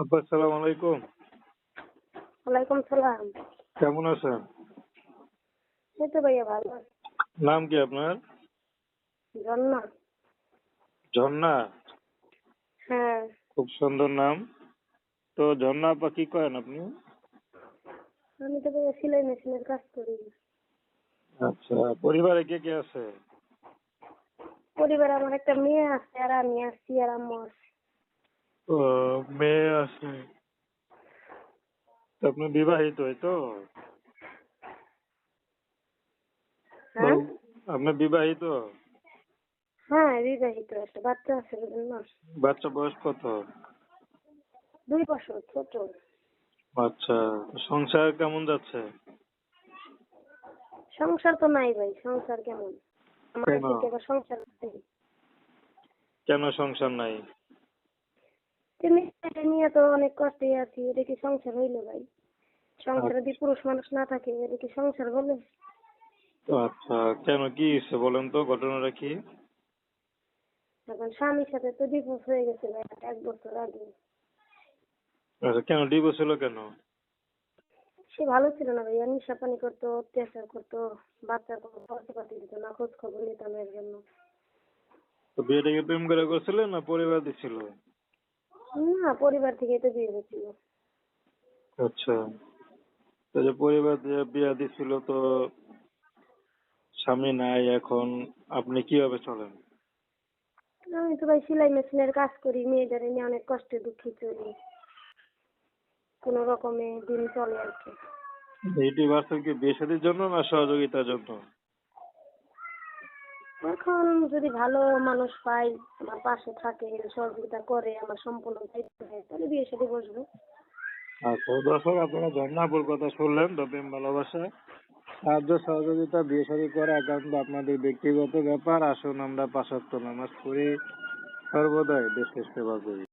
আপা আসসালামু আলাইকুম। ওয়ালাইকুম সালাম। কেমন আছেন? এই তো ভাইয়া ভালো নাম কি আপনার? ঝর্ণা ঝর্ণা হ্যাঁ। খুব সুন্দর নাম। তো ঝর্ণা আপা কি করেন আপনি? আমি তো ভাইয়া সেলাই মেশিনের কাজ করি। আচ্ছা পরিবারে কে কে আছে? পরিবারে আমার একটা মেয়ে আছে আর আমি আছি আর আম্মু আছে। ও মেয়ে আছে। আপনি বিবাহিত এই তো? হ্যাঁ? আপনি বিবাহিত? হ্যাঁ বিবাহিত একটা বাচ্চা আছে বাচ্চা বয়স কত? দুই বছর ছোট। আচ্ছা সংসার কেমন যাচ্ছে? সংসার তো নাই ভাই সংসার কেমন? আমার সংসার কেন সংসার নাই? তুমি এটা নিয়ে তো অনেক কষ্টে আছি এটা কি সংসার হইল ভাই? সংসারে যদি পুরুষ মানুষ না থাকে এটা কি সংসার বলে আচ্ছা কেন কি হয়েছে বলেন তো ঘটনাটা কি? এখন স্বামীর সাথে তো ডিভোর্স হয়ে গেছে ভাই এক বছর আগে। আচ্ছা কেন ডিভোর্স হলো কেন? সে ভালো ছিল না ভাইয়া নেশা পানি করতো অত্যাচার করতো বাচ্চার কোনো খরচ পাতি দিত না খোঁজ খবর নিতাম এর জন্য। তো বিয়েটা কি প্রেম করে করছিলেন না পরিবার দিছিল? না পরিবার থেকে তো বিয়ে হয়েছিল। আচ্ছা। তো যে পরিবার দিয়ে বিয়া দিছিল তো স্বামী নাই এখন আপনি কীভাবে চলেন? আমি তো ভাই সেলাই মেশিনের কাজ করি মেয়েদের নিয়ে অনেক কষ্টে দুঃখে চলি। কোনো রকমে দিন চলে আর কি। এইটি বাস্তব কি বিয়ে শাদীর জন্য না সহযোগিতার জন্য? এখন যদি ভালো মানুষ পাই, আমার পাশে থাকে, সহযোগিতা করে, আমার সম্পূর্ণ দায়িত্ব নেয়, তাহলে বিয়ে সাথে বসবো। আচ্ছা দর্শক, আপনারা ঝর্ণাপুর কথা শুনলেন প্রেম ভালোবাসা সাহায্য, সহযোগিতা, বিয়ে শাদী করা একান্ত আপনাদের ব্যক্তিগত ব্যাপার। আসুন আমরা পাশাত্য নামাজ পড়ে। সর্বদাই দেশের সেবা করি।